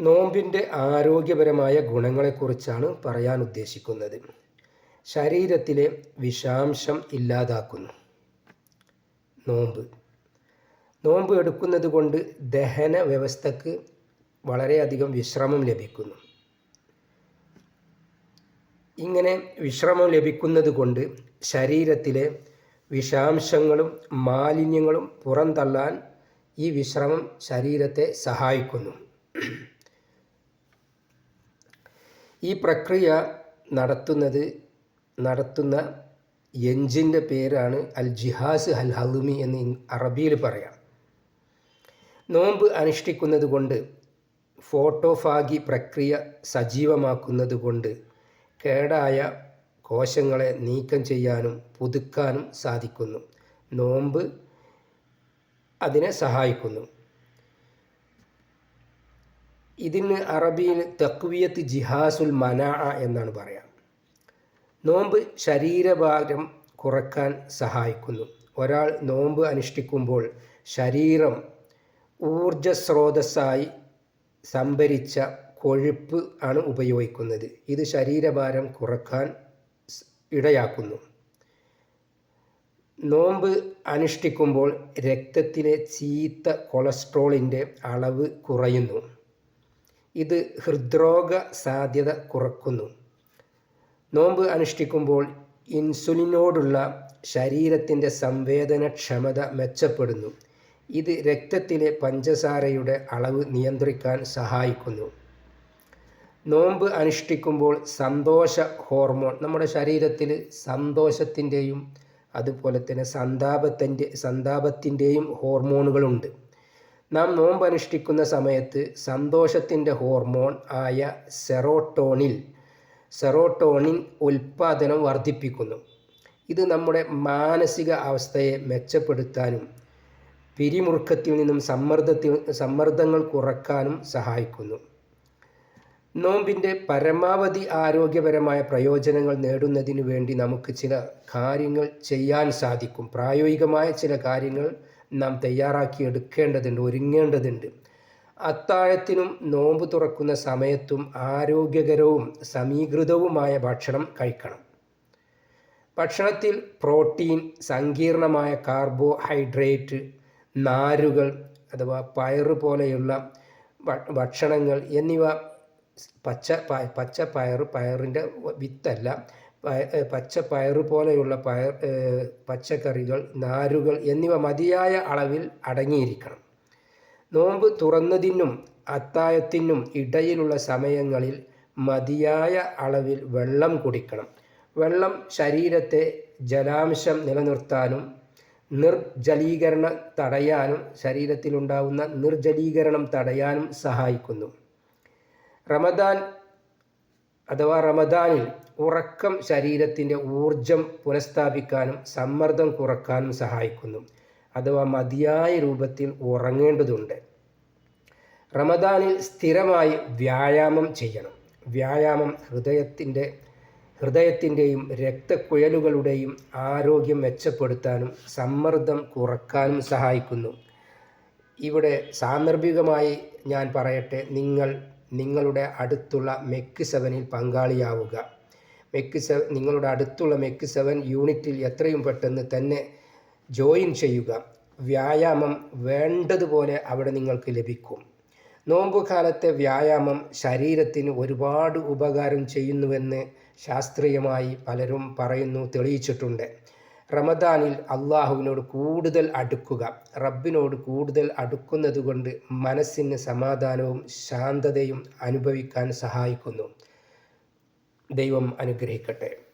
നോമ്പിന്റെ ആരോഗ്യപരമായ ഗുണങ്ങളെക്കുറിച്ചാണ് പറയാൻ ഉദ്ദേശിക്കുന്നത്. ശരീരത്തിലെ വിഷാംശം ഇല്ലാതാക്കുന്നു. നോമ്പ്. നോമ്പ് എടുക്കുന്നത് കൊണ്ട് ദഹന വ്യവസ്ഥക്ക് വളരെയധികം വിശ്രമം ലഭിക്കുന്നു. ഇങ്ങനെ വിശ്രമം ലഭിക്കുന്നത് കൊണ്ട് ശരീരത്തിലെ വിഷാംശങ്ങളും മാലിന്യങ്ങളും പുറന്തള്ളാൻ ഈ വിശ്രമം ശരീരത്തെ സഹായിക്കുന്നു. ഈ പ്രക്രിയ നടത്തുന്നത് നടത്തുന്ന എഞ്ചിന്റെ പേരാണ് അൽ ജിഹാസ് അൽ ഹലുമി എന്ന് അറബിയിൽ പറയാം. നോമ്പ് അനുഷ്ഠിക്കുന്നത് കൊണ്ട് ഫോട്ടോഫാഗി പ്രക്രിയ സജീവമാക്കുന്നത് കൊണ്ട് കേടായ കോശങ്ങളെ നീക്കം ചെയ്യാനും പുതുക്കാനും സാധിക്കുന്നു. നോമ്പ് അതിനെ സഹായിക്കുന്നു. ഇതിന് അറബിയിൽ തക്വിയത്ത് ജിഹാസുൽ മനാ എന്നാണ് പറയാം. നോമ്പ് ശരീരഭാരം കുറയ്ക്കാൻ സഹായിക്കുന്നു. ഒരാൾ നോമ്പ് അനുഷ്ഠിക്കുമ്പോൾ ശരീരം ഊർജസ്രോതസ്സായി സംഭരിച്ച കൊഴുപ്പ് ആണ് ഉപയോഗിക്കുന്നത്. ഇത് ശരീരഭാരം കുറയ്ക്കാൻ ഇടയാക്കുന്നു. നോമ്പ് അനുഷ്ഠിക്കുമ്പോൾ രക്തത്തിലെ ചീത്ത കൊളസ്ട്രോളിന്റെ അളവ് കുറയുന്നു. ഇത് ഹൃദ്രോഗ സാധ്യത കുറക്കുന്നു. നോമ്പ് അനുഷ്ഠിക്കുമ്പോൾ ഇൻസുലിനോടുള്ള ശരീരത്തിന്റെ സംവേദനക്ഷമത മെച്ചപ്പെടുന്നു. ഇത് രക്തത്തിലെ പഞ്ചസാരയുടെ അളവ് നിയന്ത്രിക്കാൻ സഹായിക്കുന്നു. നോമ്പ് അനുഷ്ഠിക്കുമ്പോൾ സന്തോഷ ഹോർമോൺ നമ്മുടെ ശരീരത്തിൽ സന്തോഷത്തിന്റെയും അതുപോലെ തന്നെ സന്താപത്തിന്റെ സന്താപത്തിന്റെയും ഹോർമോണുകളുണ്ട്. നാം നോമ്പനുഷ്ഠിക്കുന്ന സമയത്ത് സന്തോഷത്തിന്റെ ഹോർമോൺ ആയ സെറോട്ടോണിൽ സെറോട്ടോണിൻ ഉൽപ്പാദനം വർദ്ധിപ്പിക്കുന്നു. ഇത് നമ്മുടെ മാനസിക അവസ്ഥയെ മെച്ചപ്പെടുത്താനും പിരിമുറുക്കത്തിൽ നിന്നും സമ്മർദ്ദത്തിൽ സമ്മർദ്ദങ്ങൾ കുറക്കാനും സഹായിക്കുന്നു. നോമ്പിന്റെ പരമാവധി ആരോഗ്യപരമായ പ്രയോജനങ്ങൾ നേടുന്നതിന് വേണ്ടി നമുക്ക് ചില കാര്യങ്ങൾ ചെയ്യാൻ സാധിക്കും. പ്രായോഗികമായ ചില കാര്യങ്ങൾ നാം തയ്യാറാക്കി എടുക്കേണ്ടതുണ്ട് ഒരുങ്ങേണ്ടതുണ്ട്. അത്താഴത്തിനും നോമ്പ് തുറക്കുന്ന സമയത്തും ആരോഗ്യകരവും സമീകൃതവുമായ ഭക്ഷണം കഴിക്കണം. ഭക്ഷണത്തിൽ പ്രോട്ടീൻ സങ്കീർണമായ കാർബോഹൈഡ്രേറ്റ് നാരുകൾ അഥവാ പയറ് പോലെയുള്ള ഭക്ഷണങ്ങൾ എന്നിവ പച്ച പച്ച പയർ പയറിന്റെ വിത്തല്ല പച്ച പയർ പോലെയുള്ള പയർ പച്ചക്കറികൾ നാരുകൾ എന്നിവ മതിയായ അളവിൽ അടങ്ങിയിരിക്കണം. നോമ്പ് തുറന്നതിനും അത്തായത്തിനും ഇടയിലുള്ള സമയങ്ങളിൽ മതിയായ അളവിൽ വെള്ളം കുടിക്കണം. വെള്ളം ശരീരത്തെ ജലാംശം നിലനിർത്താനും നിർജലീകരണം തടയാനും ശരീരത്തിലുണ്ടാകുന്ന നിർജലീകരണം തടയാനും സഹായിക്കുന്നു. റമദാൻ അഥവാ റമദാനിൽ ഉറക്കം ശരീരത്തിന്റെ ഊർജം പുനഃസ്ഥാപിക്കാനും സമ്മർദ്ദം കുറക്കാനും സഹായിക്കുന്നു. അഥവാ മതിയായ രൂപത്തിൽ ഉറങ്ങേണ്ടതുണ്ട്. റമദാനിൽ സ്ഥിരമായി വ്യായാമം ചെയ്യണം. വ്യായാമം ഹൃദയത്തിന്റെ ഹൃദയത്തിന്റെയും രക്തക്കുഴലുകളുടെയും ആരോഗ്യം മെച്ചപ്പെടുത്താനും സമ്മർദ്ദം കുറക്കാനും സഹായിക്കുന്നു. ഇവിടെ സാന്ദർഭികമായി ഞാൻ പറയട്ടെ നിങ്ങൾ നിങ്ങളുടെ അടുത്തുള്ള മെക്ക് സെവനിൽ പങ്കാളിയാവുക. മെക്ക് സെവൻ നിങ്ങളുടെ അടുത്തുള്ള മെക്ക് സെവൻ യൂണിറ്റിൽ എത്രയും പെട്ടെന്ന് തന്നെ ജോയിൻ ചെയ്യുക. വ്യായാമം വേണ്ടതുപോലെ അവിടെ നിങ്ങൾക്ക് ലഭിക്കും. നോമ്പുകാലത്തെ വ്യായാമം ശരീരത്തിന് ഒരുപാട് ഉപകാരം ചെയ്യുന്നുവെന്ന് ശാസ്ത്രീയമായി പലരും പറയുന്നു തെളിയിച്ചിട്ടുണ്ട്. റമദാനിൽ അള്ളാഹുവിനോട് കൂടുതൽ അടുക്കുക. റബ്ബിനോട് കൂടുതൽ അടുക്കുന്നത് കൊണ്ട് മനസ്സിന് സമാധാനവും ശാന്തതയും അനുഭവിക്കാൻ സഹായിക്കുന്നു. ദൈവം അനുഗ്രഹിക്കട്ടെ.